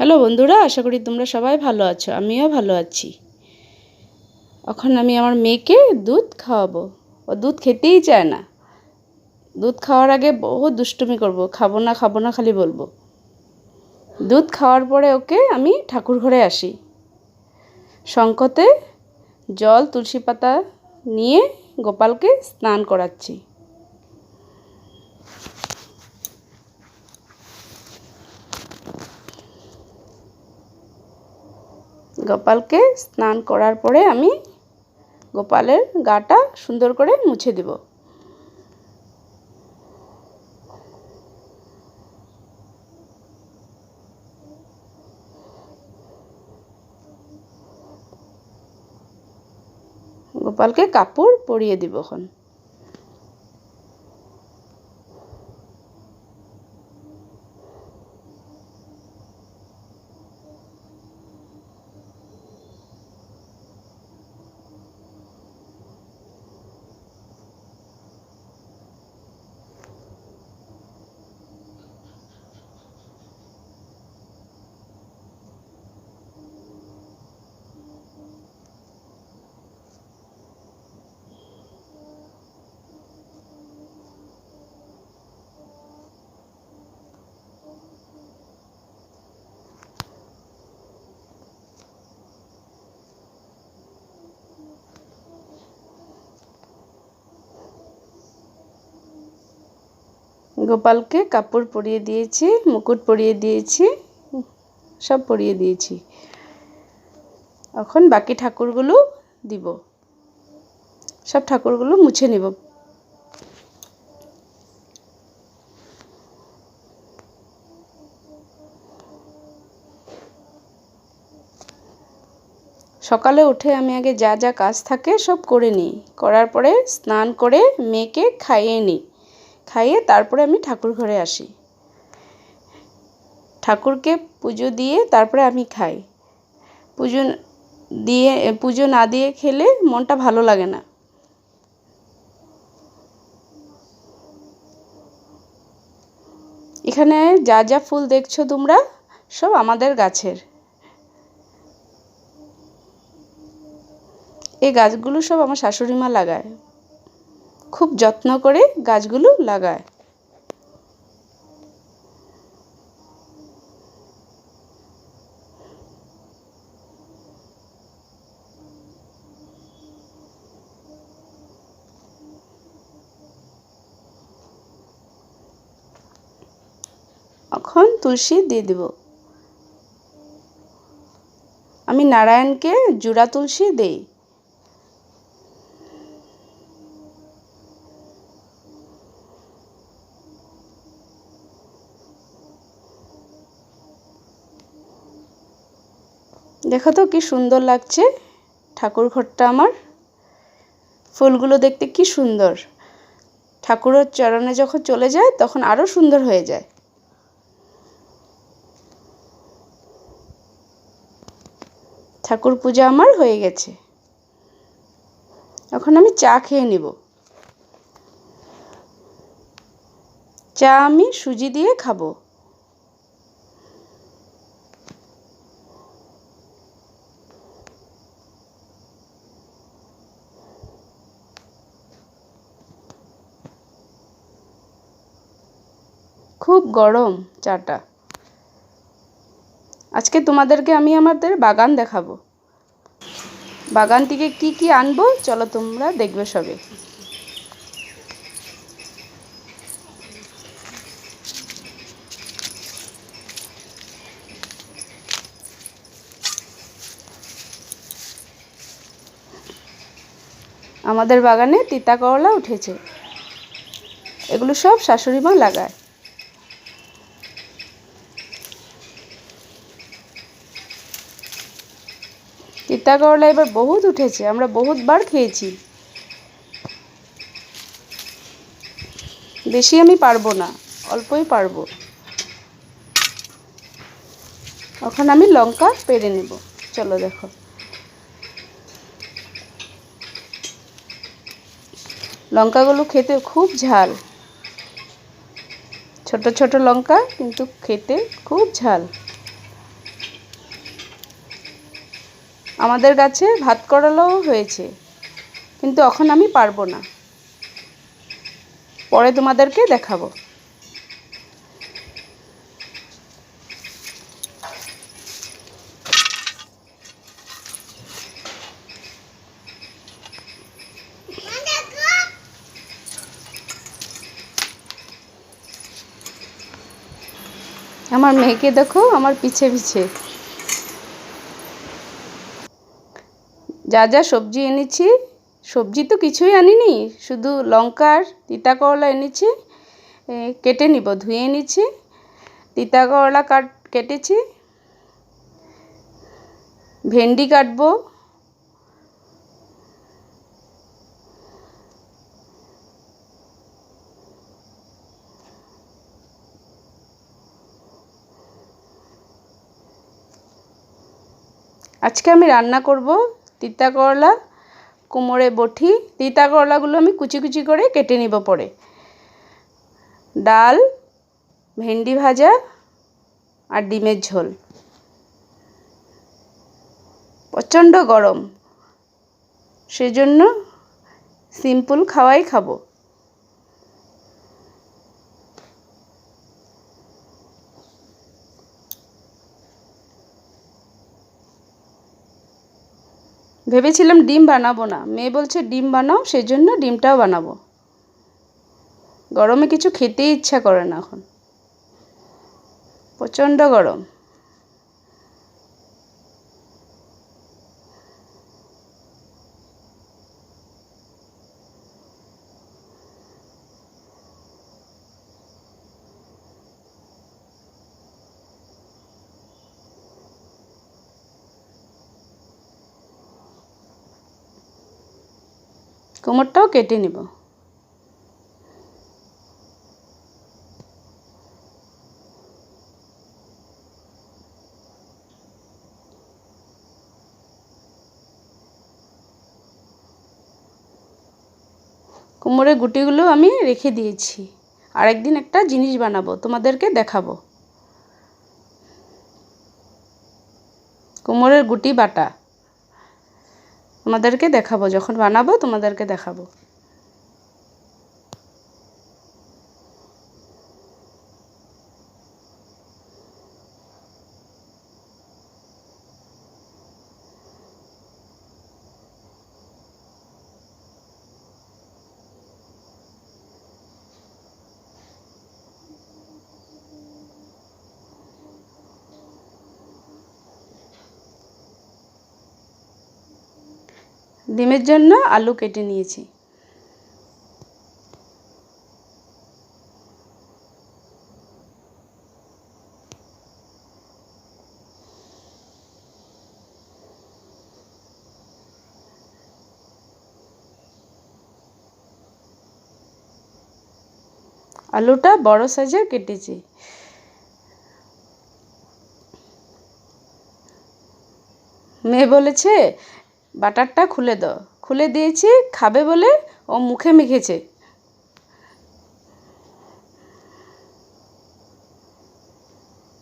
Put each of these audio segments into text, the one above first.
Hello বন্ধুরা, আশা করি তোমরা সবাই ভালো আছো, আমিও ভালো আছি। এখন আমি আমার মেয়েকে দুধ খাওয়াবো। ও দুধ খেতেই চায় না। দুধ খাওয়ার আগে বহু দুষ্টুমি করব, খাব না খাব না খালি বলব। দুধ খাওয়ার পরে ওকে আমি ঠাকুর ঘরে আসি। শঙ্কতে জল, তুলসী পাতা নিয়ে গোপালকে স্নান করাচ্ছি। গোপালকে স্নান করার পরে আমি গোপালের গাটা সুন্দর করে মুছে দেব। গোপালকে কাপড় পরিয়ে দিব এখন। গোপালকে কাপড় পরিয়ে দিয়েছি, মুকুট পরিয়ে দিয়েছি সব পরিয়ে দিয়েছি। এখন বাকি ঠাকুরগুলো দিব। সব ঠাকুরগুলো মুছে নেব। সকালে উঠে আমি আগে যা যা কাজ থাকে সব করে নিই। করার পরে স্নান করে মেয়েকে খাইয়ে নিই। খাইয়ে তারপরে আমি ঠাকুর ঘরে আসি। ঠাকুরকে পুজো দিয়ে তারপরে আমি খাই। পুজো দিয়ে, পুজো না দিয়ে খেলে মনটা ভালো লাগে না। এখানে যা যা ফুল দেখছ তোমরা, সব আমাদের গাছের। এই গাছগুলো সব আমার শাশুড়ি মা লাগায়। খুব যত্ন করে গাছগুলো লাগায়। এখন তুলসী দিয়ে দেব। আমি নারায়ণকে জুড়া তুলসী দেই। দেখো তো কি সুন্দর লাগছে। ঠাকুর ঘরটা আমার। ফুলগুলো দেখতে কি সুন্দর। ঠাকুরের চরণে যখন চলে যায়, তখন আরও সুন্দর হয়ে যায়। ঠাকুর পূজা আমার হয়ে গেছে। এখন আমি চা খেয়ে নিব। চা আমি সুজি দিয়ে খাব। খুব গরম চাটা। আজকে তোমাদেরকে আমি আমাদের বাগান দেখাবো। বাগান থেকে কি কি আনব, চলো তোমরা দেখবে সবে। আমাদের বাগানে তিতা করলা উঠেছে। এগুলো সব শাশুড়ি মা লাগায়। তিতা করলা এবার বহুত উঠেছে, আমরা বহুতবার খেয়েছি। বেশি আমি পারব না, অল্পই পারব। এখন আমি লঙ্কা পেরে নেব, চলো দেখো। লঙ্কাগুলো খেতে খুব ঝাল। ছোট ছোট লঙ্কা, কিন্তু খেতে খুব ঝাল। আমাদের গাছে ভাত করলাও হয়েছে, কিন্তু এখন আমি পারব না। পরে তোমাদেরকে দেখাবো। আমার মেয়েকে দেখো, আমার পিছে পিছে। যা যা সবজি এনেছি, সবজি তো কিছুই আনিনি, শুধু লঙ্কার তিতা করলা এনেছি কেটে নিব, ধুয়ে এনেছি তিতা করলা কাট, কেটেছি, ভেন্ডি কাটবো, আজকে আমি রান্না করব তিতা করলা কুমড়ে বটি, তিতা করলাগুলো আমি কুচি কুচি করে কেটে নিব পরে। ডাল, ভেন্ডি ভাজা আর ডিমের ঝোল। প্রচণ্ড গরম। সেজন্য সিম্পল খাওয়াই খাব। ভেবেছিলাম ডিম বানাবো না। মেয়ে বলছে, ডিম বানাও সেই জন্য ডিমটাও বানাবো। গরমে কিছু খেতেই ইচ্ছা করে না এখন। প্রচণ্ড গরম। কোমরটাও কেটে নিব। কোমরের গুটিগুলো আমি রেখে দিয়েছি। আরেকদিন একটা জিনিস বানাবো, তোমাদেরকে দেখাবো। কোমরের গুটি বাটা। তোমাদেরকে দেখাবো যখন বানাবো তোমাদেরকে দেখাবো। ডিমের জন্য আলু কেটে নিয়েছি। আলুটা বড় সাইজে কেটেছি। মেয়ে বলেছে বাটারটা খুলে দাও। খুলে দিয়েছি, খাবে বলে ও মুখে মেখেছে।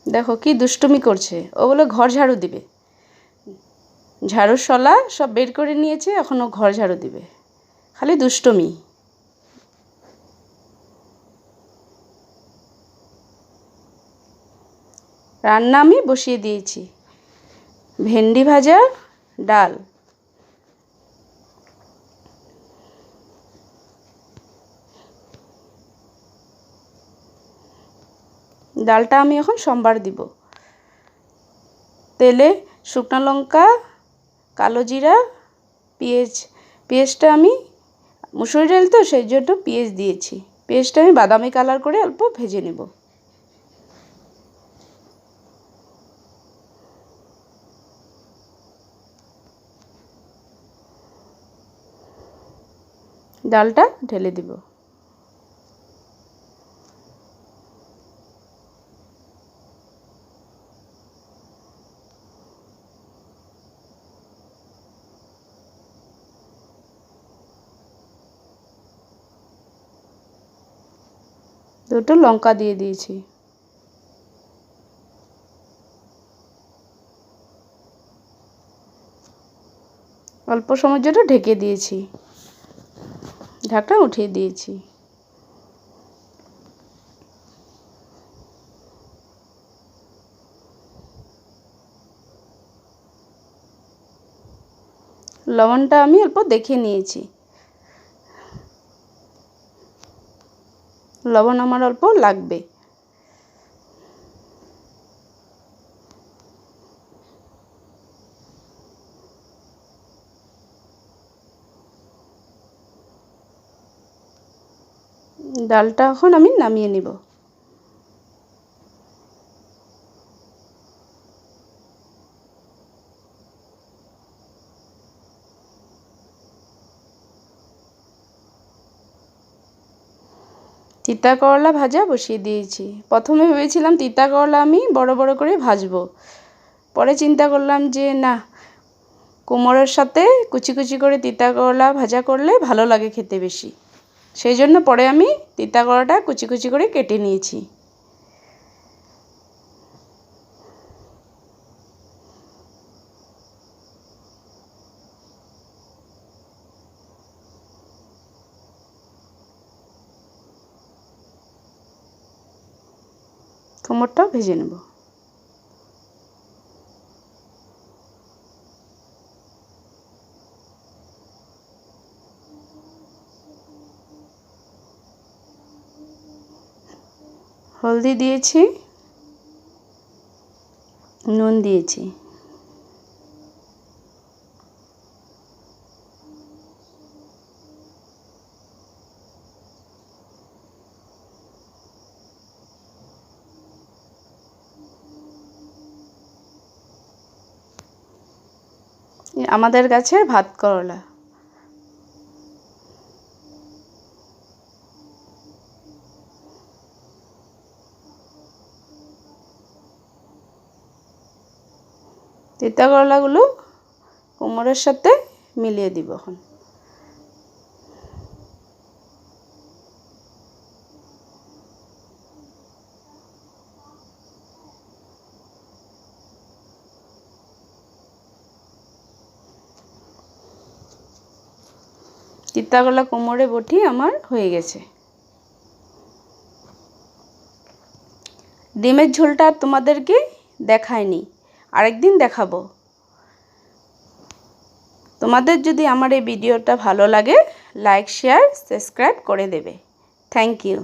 দেখো কি দুষ্টুমি করছে। ও বলে ঘর ঝাড়ু দিবে। ঝাড়ুর শলা সব বের করে নিয়েছে, এখন ও ঘর ঝাড়ু দিবে। খালি দুষ্টুমি। রান্না আমি বসিয়ে দিয়েছি। ভেন্ডি ভাজা, ডাল। ডালটা আমি এখন সোমবার দিব। তেলে শুকনো লঙ্কা, কালো জিরা, পেঁয়াজ, পেঁয়াজটা আমি, মুসুরি ডাল তো সেই জন্য পেঁয়াজ দিয়েছি। পেঁয়াজটা আমি বাদামি কালার করে অল্প ভেজে নেব। ডালটা ঢেলে দিব। দুটো লঙ্কা দিয়ে দিয়েছি। অল্প সময়ের জন্য ঢেকে দিয়েছি। ঢাকনা উঠিয়ে দিয়েছি। লবণটা আমি অল্প দেখে নিয়েছি। লবণ আমার অল্প লাগবে। ডালটা এখন আমি নামিয়ে নিব। তিতা করলা ভাজা বসিয়ে দিয়েছি। প্রথমে ভেবেছিলাম তিতা করলা আমি বড় বড় করে ভাজবো। পরে চিন্তা করলাম যে, না কুমড়োর সাথে কুচি কুচি করে তিতা করলা ভাজা করলে ভালো লাগে খেতে বেশি। সেই জন্য পরে আমি তিতা করলাটা কুচি কুচি করে কেটে নিয়েছি। কুমড়টাও ভেজে নেব। হলদি দিয়েছি নুন দিয়েছি। আমাদের গাছের ভাত করলা। তিতা করলাগুলো কোমরের সাথে মিলিয়ে দিব এখন। তিতাগলা কোমরে বটি আমার হয়ে গেছে। ডিমের ঝোলটা তোমাদেরকে দেখায়নি আরেকদিন দেখাবো। তোমাদের যদি আমার এই ভিডিওটা ভালো লাগে, লাইক, শেয়ার, সাবস্ক্রাইব করে দেবে। Thank you.